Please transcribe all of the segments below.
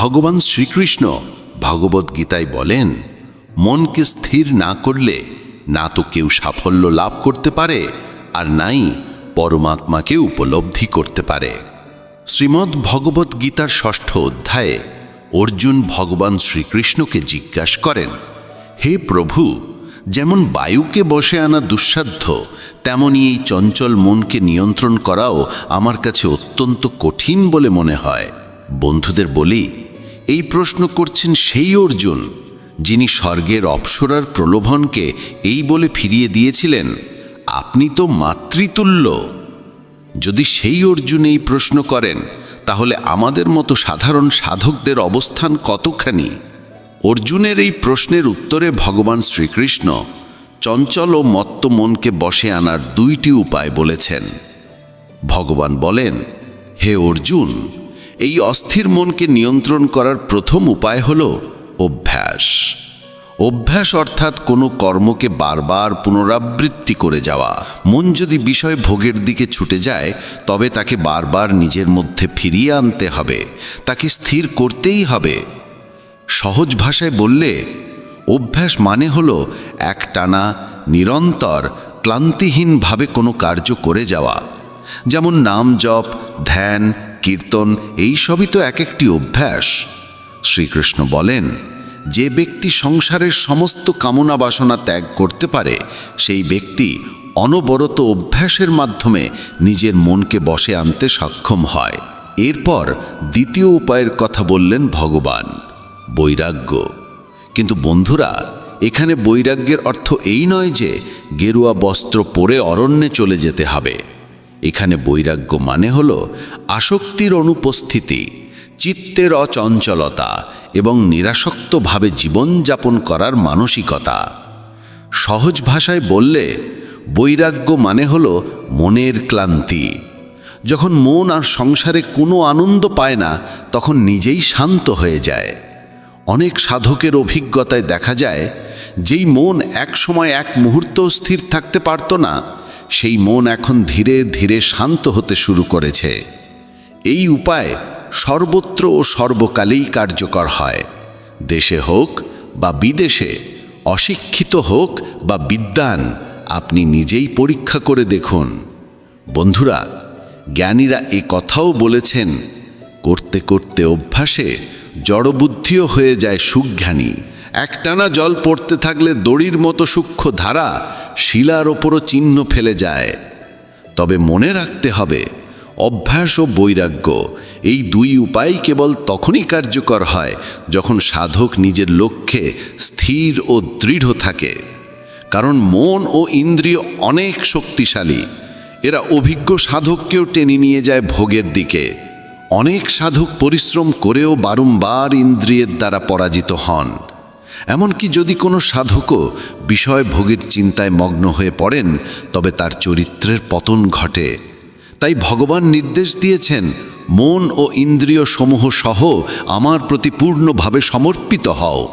ভগবান শ্রীকৃষ্ণ ভগবদ্গীতায় বলেন, মনকে স্থির না করলে না তো কেউ সাফল্য লাভ করতে পারে, আর নাই পরমাত্মাকে উপলব্ধি করতে পারে। শ্রীমদ্ ভগবত গীতার ষষ্ঠ অধ্যায়ে অর্জুন ভগবান শ্রীকৃষ্ণকে জিজ্ঞাসা করেন, হে প্রভু, যেমন বায়ুকে বসে আনা দুঃসাধ্য, তেমনি এই চঞ্চল মনকে নিয়ন্ত্রণ করাও আমার কাছে অত্যন্ত কঠিন বলে মনে হয়। বন্ধুদের বলি এই প্রশ্ন করছেন সেই অর্জুন, যিনি স্বর্গের অপ্সরার প্রলোভনকে এই বলে ফিরিয়ে দিয়েছিলেন, আপনি তো মাতৃতুল্য। যদি সেই অর্জুন এই প্রশ্ন করেন, তাহলে আমাদের মতো সাধারণ সাধকদের অবস্থান কতখানি? অর্জুনের এই প্রশ্নের উত্তরে ভগবান শ্রীকৃষ্ণ চঞ্চল ও মত্ত মনকে বসে আনার দুইটি উপায় বলেছেন। ভগবান বলেন, হে অর্জুন এই অস্থির মনকে নিয়ন্ত্রণ করার প্রথম উপায় হল অভ্যাস। অভ্যাস অর্থাৎ কোনো কর্মকে বারবার পুনরাবৃত্তি করে যাওয়া। মন যদি বিষয় ভোগের দিকে ছুটে যায়, তবে তাকে বারবার নিজের মধ্যে ফিরিয়ে আনতে হবে। তাকে স্থির করতেই হবে। সহজ ভাষায় বললে, অভ্যাস মানে হলো একটানা নিরন্তর, ক্লান্তিহীনভাবে কোনো কার্য করে যাওয়া। যেমন নাম জপ, ধ্যান কীর্তন, এই সবই তো এক একটি অভ্যাস। শ্রীকৃষ্ণ বলেন, যে ব্যক্তি সংসারের সমস্ত কামনা বাসনা ত্যাগ করতে পারে, সেই ব্যক্তি অনবরত অভ্যাসের মাধ্যমে নিজের মনকে বসে আনতে সক্ষম হয়। এরপর দ্বিতীয় উপায়ের কথা বললেন ভগবান, বৈরাগ্য। কিন্তু বন্ধুরা, এখানে বৈরাগ্যের অর্থ এই নয় যে গেরুয়া বস্ত্র পরে অরণ্যে চলে যেতে হবে। এখানে বৈরাগ্য মানে হল আসক্তির অনুপস্থিতি, চিত্তের অচঞ্চলতা এবং নিরাসক্তভাবে জীবনযাপন করার মানসিকতা। সহজ ভাষায় বললে, বৈরাগ্য মানে হল মনের ক্লান্তি। যখন মন আর সংসারে কোনো আনন্দ পায় না, তখন নিজেই শান্ত হয়ে যায়। অনেক সাধকের অভিজ্ঞতায় দেখা যায়, যেই মন এক সময় এক মুহূর্ত স্থির থাকতে পারত না সেই মন এখন ধীরে ধীরে শান্ত হতে শুরু করেছে। এই উপায় সর্বত্র ও সর্বকালেই কার্যকর হয়। দেশে হোক বা বিদেশে, অশিক্ষিত হোক বা বিদ্যান, আপনি নিজেই পরীক্ষা করে দেখুন। বন্ধুরা, জ্ঞানীরা এ কথাও বলেছেন, করতে করতে অভ্যাসে জড়বুদ্ধিও হয়ে যায় সুজ্ঞানী। একটানা জল পড়তে থাকলে দড়ির মতো সূক্ষ্ম ধারা শিলার ওপরও চিহ্ন ফেলে যায়। তবে মনে রাখতে হবে, অভ্যাস ও বৈরাগ্য, এই দুই উপায় কেবল তখনই কার্যকর হয় যখন সাধক নিজের লক্ষ্যে স্থির ও দৃঢ় থাকে। কারণ মন ও ইন্দ্রিয় অনেক শক্তিশালী। এরা অভিজ্ঞ সাধককেও টেনে নিয়ে যায় ভোগের দিকে। অনেক সাধক পরিশ্রম করেও বারংবার ইন্দ্রিয়ের দ্বারা পরাজিত হন। এমনকি যদি কোনো সাধকও বিষয় ভোগের চিন্তায় মগ্ন হয়ে পড়েন, তবে তার চরিত্রের পতন ঘটে। তাই ভগবান নির্দেশ দিয়েছেন, মন ও ইন্দ্রিয় সমূহ সহ আমার প্রতি পূর্ণভাবে সমর্পিত হও।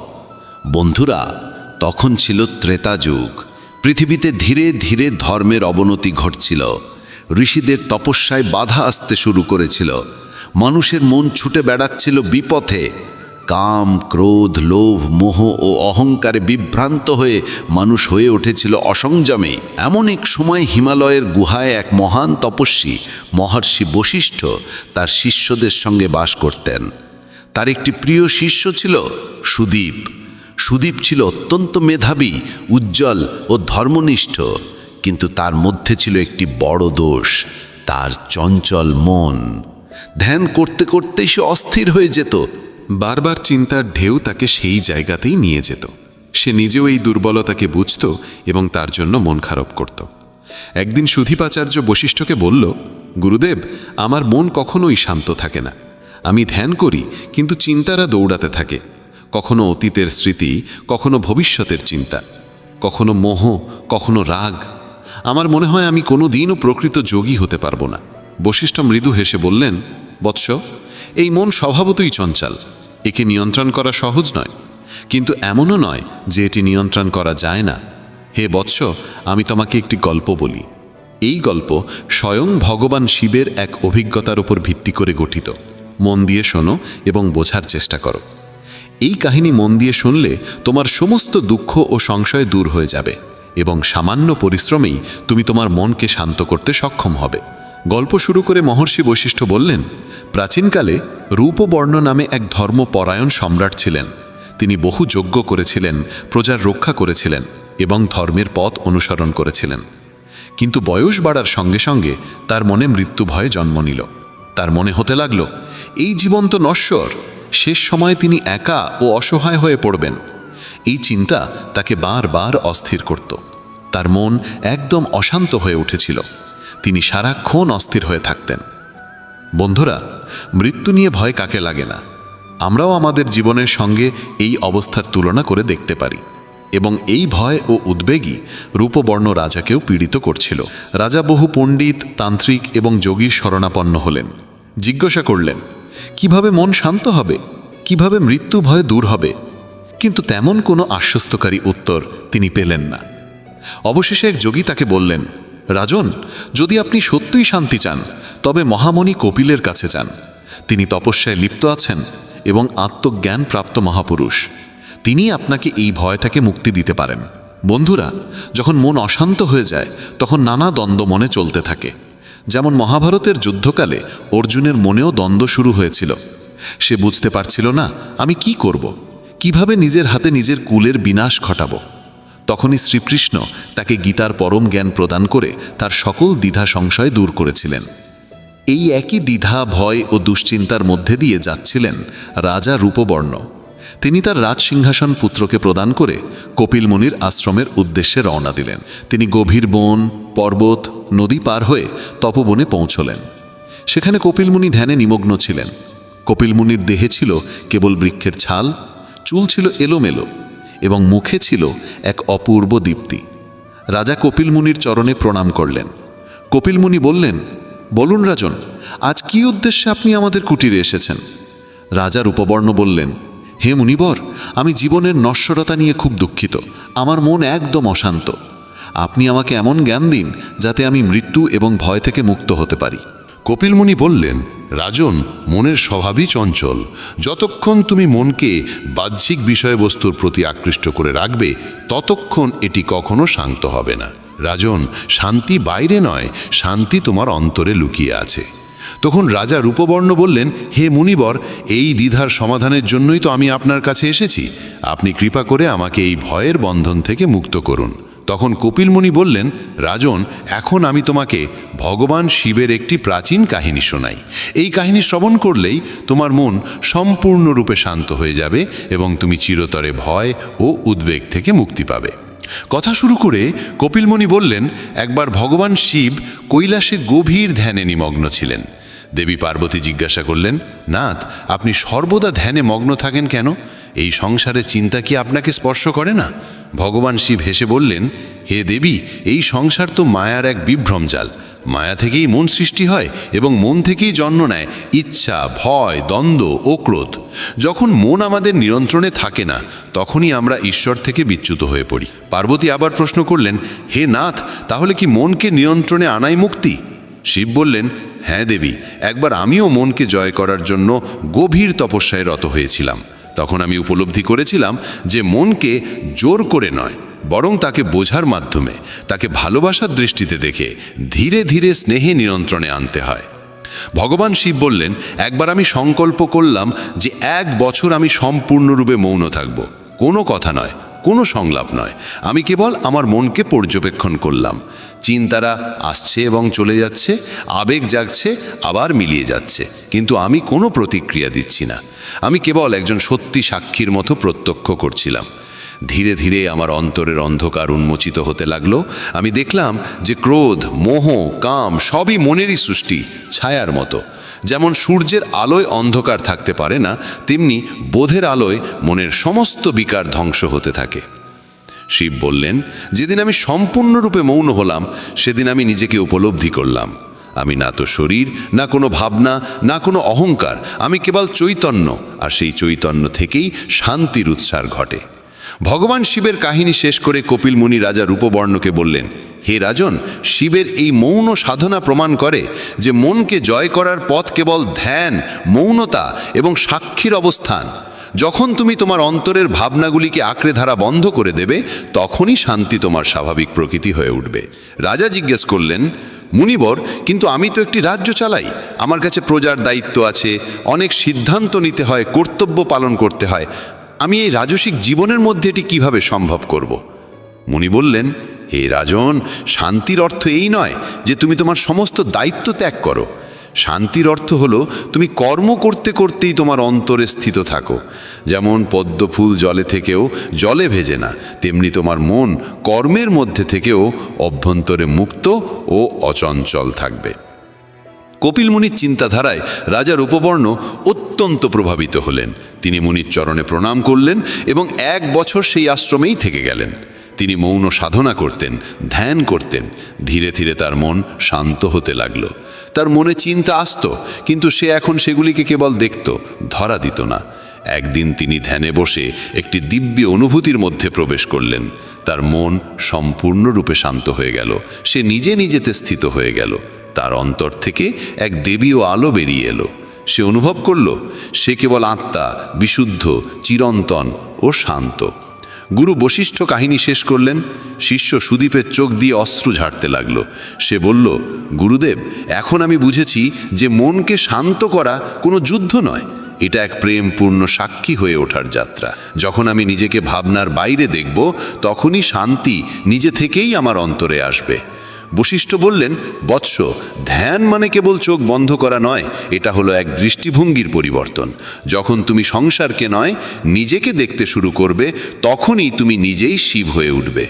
বন্ধুরা, তখন ছিল ত্রেতা যুগ। পৃথিবীতে ধীরে ধীরে ধর্মের অবনতি ঘটছিল। ঋষিদের তপস্যায় বাধা আসতে শুরু করেছিল। মানুষের মন ছুটে বেড়াচ্ছিল বিপথে। কাম, ক্রোধ, লোভ, মোহ ও অহংকারে বিভ্রান্ত হয়ে মানুষ হয়ে উঠেছিল অসংযমে। এমন এক সময় হিমালয়ের গুহায় এক মহান তপস্বী, মহর্ষি বশিষ্ঠ তার শিষ্যদের সঙ্গে বাস করতেন। তার একটি প্রিয় শিষ্য ছিল সুদীপ। সুদীপ ছিল অত্যন্ত মেধাবী, উজ্জ্বল ও ধর্মনিষ্ঠ, কিন্তু তার মধ্যে ছিল একটি বড় দোষ, তার চঞ্চল মন। ধ্যান করতে করতেই সে অস্থির হয়ে যেত বারবার চিন্তার ঢেউ তাকে সেই জায়গাতেই নিয়ে যেত। সে নিজেও এই দুর্বলতাকে বুঝত এবং তার জন্য মন খারাপ করত। একদিন সুধীপাচার্য বশিষ্ঠকে বলল, গুরুদেব, আমার মন কখনোই শান্ত থাকে না। আমি ধ্যান করি, কিন্তু চিন্তারা দৌড়াতে থাকে। কখনো অতীতের স্মৃতি, কখনো ভবিষ্যতের চিন্তা। কখনো মোহ, কখনো রাগ। আমার মনে হয় আমি কোনো দিনও প্রকৃত যোগী হতে পারব না। বশিষ্ঠ মৃদু হেসে বললেন বৎস এই মন স্বভাবতই চঞ্চল। একে নিয়ন্ত্রণ করা সহজ নয়, কিন্তু এমনও নয় যে এটি নিয়ন্ত্রণ করা যায় না। হে বৎস আমি তোমাকে একটি গল্প বলি। এই গল্প স্বয়ং ভগবান শিবের এক অভিজ্ঞতার উপর ভিত্তি করে গঠিত। মন দিয়ে শোনো এবং বোঝার চেষ্টা করো। এই কাহিনী মন দিয়ে শুনলে তোমার সমস্ত দুঃখ ও সংশয় দূর হয়ে যাবে এবং সামান্য পরিশ্রমেই তুমি তোমার মনকে শান্ত করতে সক্ষম হবে। গল্প শুরু করে মহর্ষি বৈশিষ্ট্য বললেন, প্রাচীনকালে রূপবর্ণ নামে এক ধর্মপরায়ণ সম্রাট ছিলেন। তিনি বহু যজ্ঞ করেছিলেন, প্রজার রক্ষা করেছিলেন এবং ধর্মের পথ অনুসরণ করেছিলেন। কিন্তু বয়স বাড়ার সঙ্গে সঙ্গে তার মনে মৃত্যু ভয়ে জন্ম নিল। তার মনে হতে লাগল, এই জীবন তো নশ্বর, শেষ সময়ে তিনি একা ও অসহায় হয়ে পড়বেন। এই চিন্তা তাকে বারবার অস্থির করত। তার মন একদম অশান্ত হয়ে উঠেছিল। তিনি সারাক্ষণ অস্থির হয়ে থাকতেন। বন্ধুরা, মৃত্যু নিয়ে ভয় কাকে লাগে না? আমরাও আমাদের জীবনের সঙ্গে এই অবস্থার তুলনা করে দেখতে পারি। এবং এই ভয় ও উদ্বেগই রূপবর্ণ রাজাকেও পীড়িত করছিল। রাজা বহু পণ্ডিত, তান্ত্রিক এবং যোগীর শরণাপন্ন হলেন। জিজ্ঞাসা করলেন, কীভাবে মন শান্ত হবে? কীভাবে মৃত্যু ভয় দূর হবে? কিন্তু তেমন কোনো আশ্বস্তকারী উত্তর তিনি পেলেন না। অবশেষে এক যোগী তাকে বললেন রাজন, যদি আপনি সত্যিই শান্তি চান, তবে মহামণি কপিলের কাছে যান। তিনি তপস্যায় লিপ্ত আছেন এবং আত্মজ্ঞান প্রাপ্ত মহাপুরুষ। তিনি আপনাকে এই ভয়টাকে মুক্তি দিতে পারেন। বন্ধুরা, যখন মন অশান্ত হয়ে যায়, তখন নানা দ্বন্দ্ব মনে চলতে থাকে। যেমন মহাভারতের যুদ্ধকালে অর্জুনের মনেও দ্বন্দ্ব শুরু হয়েছিল। সে বুঝতে পারছিল না, আমি কি করব? কীভাবে নিজের হাতে নিজের কুলের বিনাশ ঘটাবো? তখনই শ্রীকৃষ্ণ তাকে গীতার পরম জ্ঞান প্রদান করে তার সকল দ্বিধা সংশয় দূর করেছিলেন। এই একই দ্বিধা, ভয় ও দুশ্চিন্তার মধ্যে দিয়ে যাচ্ছিলেন রাজা রূপবর্ণ। তিনি তার রাজসিংহাসন পুত্রকে প্রদান করে কপিল আশ্রমের উদ্দেশ্যে রওনা দিলেন। তিনি গভীর বন, পর্বত, নদী পার হয়ে তপবনে পৌঁছলেন। সেখানে কপিলমুনি ধ্যানে নিমগ্ন ছিলেন। কপিলমুনির দেহে ছিল কেবল বৃক্ষের ছাল, চুল ছিল এলোমেলো। এবং মুখে ছিল এক অপূর্ব দীপ্তি। রাজা কপিল মুনির চরণে প্রণাম করলেন। কপিল মুনি বললেন, বলুন রাজন, আজ কি উদ্দেশ্যে আপনি আমাদের কুটিরে এসেছেন? রাজার উপবর্ণ বললেন, হে মুনিবর, আমি জীবনের নশ্বরতা নিয়ে খুব দুঃখিত। আমার মন একদম অশান্ত। আপনি আমাকে এমন জ্ঞান দিন যাতে আমি মৃত্যু এবং ভয় থেকে মুক্ত হতে পারি। কপিলমুনি বললেন রাজন, মনের স্বভাবই চঞ্চল। যতক্ষণ তুমি মনকে বাহ্যিক বিষয়বস্তুর প্রতি আকৃষ্ট করে রাখবে, ততক্ষণ এটি কখনো শান্ত হবে না। রাজন, শান্তি বাইরে নয়, শান্তি তোমার অন্তরে লুকিয়ে আছে। তখন রাজা রূপবর্ণ বললেন, হে মুনিবর, এই দ্বিধার সমাধানের জন্যই তো আমি আপনার কাছে এসেছি। আপনি কৃপা করে আমাকে এই ভয়ের বন্ধন থেকে মুক্ত করুন। তখন কপিলমুনি বললেন, রাজন, এখন আমি তোমাকে ভগবান শিবের একটি প্রাচীন কাহিনী শোনাই। এই কাহিনী শ্রবণ করলেই তোমার মন সম্পূর্ণরূপে শান্ত হয়ে যাবে এবং তুমি চিরতরে ভয় ও উদ্বেগ থেকে মুক্তি পাবে। কথা শুরু করে কপিলমণি বললেন, একবার ভগবান শিব কৈলাসে গভীর ধ্যানে নিমগ্ন ছিলেন। দেবী পার্বতী জিজ্ঞাসা করলেন, নাথ, আপনি সর্বদা ধ্যানে মগ্ন থাকেন কেন? এই সংসারে চিন্তা কি আপনাকে স্পর্শ করে না? ভগবান শিব হেসে বললেন, হে দেবী, এই সংসার তো মায়ার এক বিভ্রম জাল। মায়া থেকেই মন সৃষ্টি হয় এবং মন থেকেই জন্ম নেয় ইচ্ছা, ভয়, দ্বন্দ্ব ও ক্রোধ। যখন মন আমাদের নিয়ন্ত্রণে থাকে না, তখনই আমরা ঈশ্বর থেকে বিচ্যুত হয়ে পড়ি। পার্বতী আবার প্রশ্ন করলেন, হে নাথ, তাহলে কি মনকে নিয়ন্ত্রণে আনাই মুক্তি? শিব বললেন হ্যাঁ দেবী, একবার আমিও মনকে জয় করার জন্য গভীর তপস্যায় রত হয়েছিলাম। তখন আমি উপলব্ধি করেছিলাম যে মনকে জোর করে নয়, বরং তাকে বোঝার মাধ্যমে, তাকে ভালোবাসার দৃষ্টিতে দেখে ধীরে ধীরে স্নেহে নিয়ন্ত্রণে আনতে হয়। ভগবান শিব বললেন, একবার আমি সংকল্প করলাম যে এক বছর আমি সম্পূর্ণরূপে মৌন থাকব। কোনো কথা নয় কোনো সংলাপ নয়। আমি কেবল আমার মনকে পর্যবেক্ষণ করলাম। চিন্তারা আসছে এবং চলে যাচ্ছে, আবেগ জাগছে, আবার মিলিয়ে যাচ্ছে। কিন্তু আমি কোনো প্রতিক্রিয়া দিচ্ছি না। আমি কেবল একজন সত্যি সাক্ষীর মতো প্রত্যক্ষ করছিলাম। ধীরে ধীরে আমার অন্তরের অন্ধকার উন্মোচিত হতে লাগল। আমি দেখলাম যে ক্রোধ, মোহ, কাম সবই মনেরই সৃষ্টি, ছায়ার মতো। যেমন সূর্যের আলোয় অন্ধকার থাকতে পারে না, তেমনি বোধের আলোয় মনের সমস্ত বিকার ধ্বংস হতে থাকে। শিব বললেন, যেদিন আমি সম্পূর্ণরূপে মৌন হলাম, সেদিন আমি নিজেকে উপলব্ধি করলাম। আমি না তো শরীর, না কোনো ভাবনা, না কোনো অহংকার, আমি কেবল চৈতন্য, আর সেই চৈতন্য থেকেই শান্তির উৎসার ঘটে। ভগবান শিবের কাহিনী শেষ করে কপিল মুনি রাজা রূপবর্ণকে বললেন, হে রাজন, শিবের এই মৌন সাধনা প্রমাণ করে যে মনকে জয় করার পথ কেবল ধ্যান, মৌনতা এবং সাক্ষীর অবস্থান। যখন তুমি তোমার অন্তরের ভাবনাগুলিকে আঁকড়ে ধারা বন্ধ করে দেবে, তখনই শান্তি তোমার স্বাভাবিক প্রকৃতি হয়ে উঠবে। রাজা জিজ্ঞেস করলেন, মুনিবর, কিন্তু আমি তো একটি রাজ্য চালাই। আমার কাছে প্রজার দায়িত্ব আছে, অনেক সিদ্ধান্ত নিতে হয়, কর্তব্য পালন করতে হয়। আমি এই রাজসিক জীবনের মধ্যে এটি কীভাবে সম্ভব করব? মুনি বললেন, হে রাজন, শান্তির অর্থ এই নয় যে তুমি তোমার সমস্ত দায়িত্ব ত্যাগ করো। শান্তির অর্থ হলো তুমি কর্ম করতে করতেই তোমার অন্তরে স্থিত থাকো। যেমন পদ্মফুল জলে থেকেও জলে ভেজে না, তেমনি তোমার মন কর্মের মধ্যে থেকেও অভ্যন্তরে মুক্ত ও অচঞ্চল থাকবে। কপিল মুনির চিন্তাধারায় রাজার উপবর্ণ অত্যন্ত প্রভাবিত হলেন। তিনি মুনির চরণে প্রণাম করলেন এবং এক বছর সেই আশ্রমেই থেকে গেলেন। তিনি মৌন সাধনা করতেন, ধ্যান করতেন। ধীরে ধীরে তার মন শান্ত হতে লাগল। তার মনে চিন্তা আসত, কিন্তু সে এখন সেগুলিকে কেবল দেখত, ধরা দিত না। একদিন তিনি ধ্যানে বসে একটি দিব্য অনুভূতির মধ্যে প্রবেশ করলেন। তার মন সম্পূর্ণরূপে শান্ত হয়ে গেল। সে নিজে নিজেতে স্থিত হয়ে গেল। তার অন্তর থেকে এক দেবীয় আলো বেরিয়ে এলো। সে অনুভব করল, সে কেবল আত্মা, বিশুদ্ধ, চিরন্তন ও শান্ত। গুরু বশিষ্ঠ কাহিনী শেষ করলেন, শিষ্য সুদীপের চোখ দিয়ে অশ্রু ঝাড়তে লাগল। সে বলল, গুরুদেব, এখন আমি বুঝেছি যে মনকে শান্ত করা কোনো যুদ্ধ নয়। এটা এক প্রেমপূর্ণ সাক্ষী হয়ে ওঠার যাত্রা। যখন আমি নিজেকে ভাবনার বাইরে দেখব, তখনই শান্তি নিজে থেকেই আমার অন্তরে আসবে। বশিষ্ঠ বললেন, বৎস, ধ্যান মানে কেবল চোখ বন্ধ করা নয়, এটা হলো এক দৃষ্টিভঙ্গির পরিবর্তন। যখন তুমি সংসারকে নয়, নিজেকে দেখতে শুরু করবে, তখনই তুমি নিজেই শিব হয়ে উঠবে।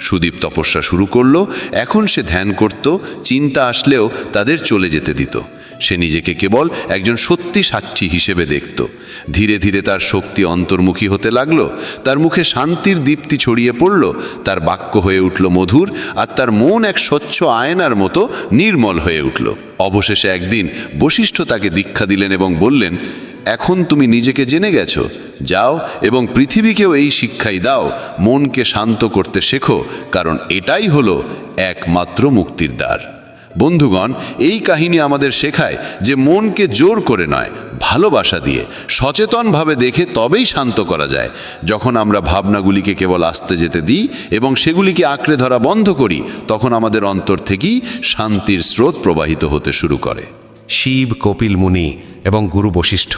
সুদীপ তপস্যা শুরু করল, এখন সে ধ্যান করত, চিন্তা আসলেও তাদের চলে যেতে দিত। সে নিজেকে কেবল একজন সত্যি সাক্ষী হিসেবে দেখত। ধীরে ধীরে তার শক্তি অন্তর্মুখী হতে লাগল, তার মুখে শান্তির দীপ্তি ছড়িয়ে পড়ল, তার বাক্য হয়ে উঠল মধুর, আর তার মন এক স্বচ্ছ আয়নার মতো নির্মল হয়ে উঠল। অবশেষে একদিন বশিষ্ঠ তাকে দীক্ষা দিলেন এবং বললেন, এখন তুমি নিজেকে জেনে গেছো। যাও এবং পৃথিবীকেও এই শিক্ষাই দাও, মনকে শান্ত করতে শেখো, কারণ এটাই হলো একমাত্র মুক্তির দ্বার। বন্ধুগণ, এই কাহিনী আমাদের শেখায় যে মনকে জোর করে নয়, ভালোবাসা দিয়ে, সচেতনভাবে দেখে তবেই শান্ত করা যায়। যখন আমরা ভাবনাগুলিকে কেবল আসতে যেতে দিই এবং সেগুলিকে আঁকড়ে ধরা বন্ধ করি, তখন আমাদের অন্তর থেকেই শান্তির স্রোত প্রবাহিত হতে শুরু করে। শিব, কপিল, মুনি এবং গুরু বশিষ্ঠ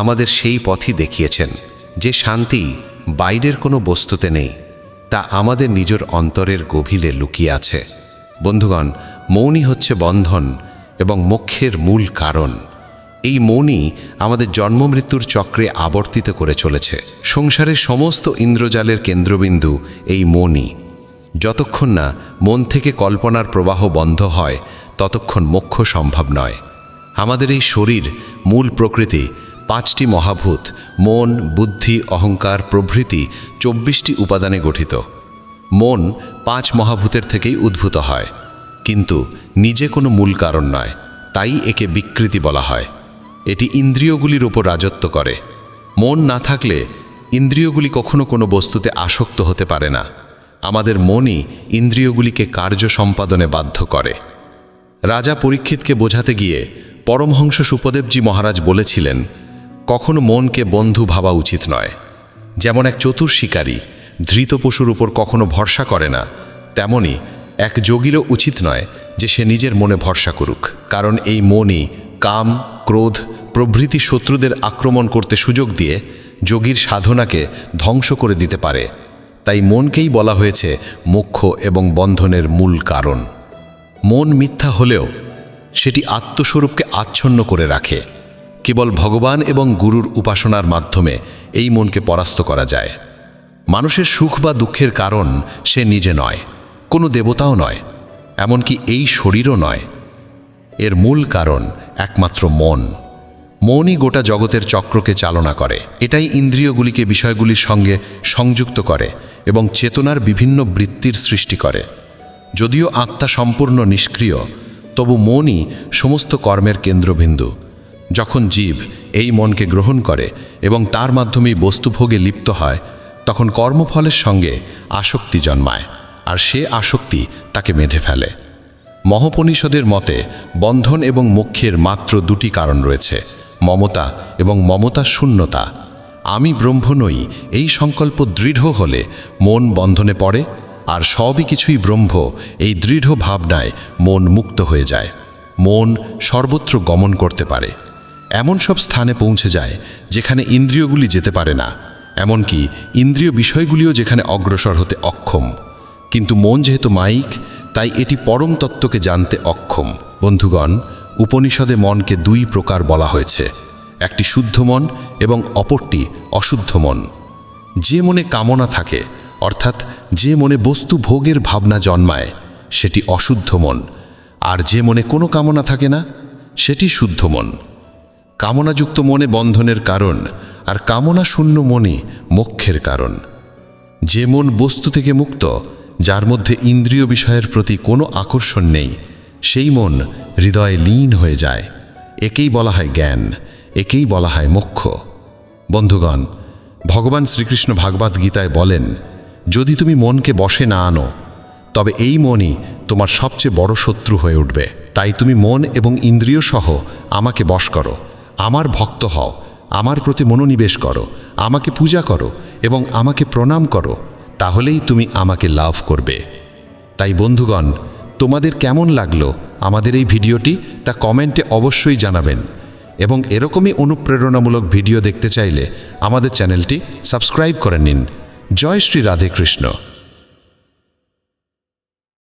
আমাদের সেই পথই দেখিয়েছেন, যে শান্তি বাইরের কোনো বস্তুতে নেই, তা আমাদের নিজের অন্তরের গভীরে লুকিয়ে আছে। বন্ধুগণ মৌনই হচ্ছে বন্ধন এবং মোক্ষের মূল কারণ। এই মৌনি আমাদের জন্মমৃত্যুর চক্রে আবর্তিত করে চলেছে। সংসারের সমস্ত ইন্দ্রজালের কেন্দ্রবিন্দু এই মৌনি। যতক্ষণ না মন থেকে কল্পনার প্রবাহ বন্ধ হয়, ততক্ষণ মোক্ষ সম্ভব নয়। আমাদের এই শরীর, মূল প্রকৃতি, পাঁচটি মহাভূত, মন, বুদ্ধি, অহংকার, প্রভৃতি চব্বিশটি উপাদানে গঠিত। মন পাঁচ মহাভূতের থেকেই উদ্ভূত হয়। কিন্তু নিজে কোনো মূল কারণ নয়, তাই একে বিকৃতি বলা হয়। এটি ইন্দ্রিয়গুলির ওপর রাজত্ব করে। মন না থাকলে ইন্দ্রিয়গুলি কখনো কোনো বস্তুতে আসক্ত হতে পারে না। আমাদের মনই ইন্দ্রিয়গুলিকে কার্য সম্পাদনে বাধ্য করে। রাজা পরীক্ষিতকে বোঝাতে গিয়ে পরমহংস সুপদেবজি মহারাজ বলেছিলেন, কখনো মনকে বন্ধু ভাবা উচিত নয়। যেমন এক চতুর শিকারী ধৃত পশুর উপর কখনো ভরসা করে না, তেমনি এক যোগীরও উচিত নয় যে সে নিজের মনে ভরসা করুক, কারণ এই মনই কাম, ক্রোধ, প্রভৃতি শত্রুদের আক্রমণ করতে সুযোগ দিয়ে যোগীর সাধনাকে ধ্বংস করে দিতে পারে। তাই মনকেই বলা হয়েছে মুখ্য এবং বন্ধনের মূল কারণ। মন মিথ্যা হলেও সেটি আত্মস্বরূপকে আচ্ছন্ন করে রাখে। কেবল ভগবান এবং গুরুর উপাসনার মাধ্যমে এই মনকে পরাস্ত করা যায়। মানুষের সুখ বা দুঃখের কারণ সে নিজে নয়। কোনো দেবতাও নয়, এমনকি এই শরীরও নয়। এর মূল কারণ একমাত্র মন। মনই গোটা জগতের চক্রকে চালনা করে। এটাই ইন্দ্রিয়গুলিকে বিষয়গুলির সঙ্গে সংযুক্ত করে এবং চেতনার বিভিন্ন বৃত্তির সৃষ্টি করে। যদিও আত্মা সম্পূর্ণ নিষ্ক্রিয়, তবু মনই সমস্ত কর্মের কেন্দ্রবিন্দু। যখন জীব এই মনকে গ্রহণ করে এবং তার মাধ্যমেই বস্তুভোগে লিপ্ত হয়, তখন কর্মফলের সঙ্গে আসক্তি জন্মায়। আর সে আসক্তি তাকে বেঁধে ফেলে। মহোপনিষদের মতে, বন্ধন এবং মোক্ষের মাত্র দুটি কারণ রয়েছে, মমতা এবং মমতা শূন্যতা। আমি ব্রহ্ম নই, এই সংকল্প দৃঢ় হলে মন বন্ধনে পড়ে, আর সবই কিছুই ব্রহ্ম, এই দৃঢ় ভাবনায় মন মুক্ত হয়ে যায়। মন সর্বত্র গমন করতে পারে। এমন সব স্থানে পৌঁছে যায় যেখানে ইন্দ্রিয়গুলি যেতে পারে না, এমনকি ইন্দ্রিয় বিষয়গুলিও যেখানে অগ্রসর হতে অক্ষম। কিন্তু মন যেহেতু মাইক, তাই এটি পরম তত্ত্বকে জানতে অক্ষম। বন্ধুগণ, উপনিষদে মনকে দুই প্রকার বলা হয়েছে, একটি শুদ্ধ মন এবং অপরটি অশুদ্ধ মন। যে মনে কামনা থাকে, অর্থাৎ যে মনে বস্তু ভোগের ভাবনা জন্মায়, সেটি অশুদ্ধ মন। আর যে মনে কোনো কামনা থাকে না, সেটি শুদ্ধ মন। কামনাযুক্ত মনে বন্ধনের কারণ, আর কামনা শূন্য মনে মোক্ষের কারণ। যে মন বস্তু থেকে মুক্ত যার মধ্যে ইন্দ্রিয় বিষয়ের প্রতি কোনো আকর্ষণ নেই, সেই মন হৃদয়ে লীন হয়ে যায়। একেই বলা হয় জ্ঞান, একেই বলা হয় মোক্ষ। বন্ধুগণ, ভগবান শ্রীকৃষ্ণ ভাগবত গীতায় বলেন, যদি তুমি মনকে বসে না আনো, তবে এই মনই তোমার সবচেয়ে বড় শত্রু হয়ে উঠবে। তাই তুমি মন এবং ইন্দ্রিয় সহ আমাকে বশ করো, আমার ভক্ত হও, আমার প্রতি মনোনিবেশ করো, আমাকে পূজা করো এবং আমাকে প্রণাম করো তাহলেই তুমি আমাকে লাভ করবে। তাই বন্ধুগণ, তোমাদের কেমন লাগল আমাদের এই ভিডিওটি তা কমেন্টে অবশ্যই জানাবেন। এবং এরকমই অনুপ্রেরণামূলক ভিডিও দেখতে চাইলে আমাদের চ্যানেলটি সাবস্ক্রাইব করে নিন। জয় শ্রী রাধে কৃষ্ণ।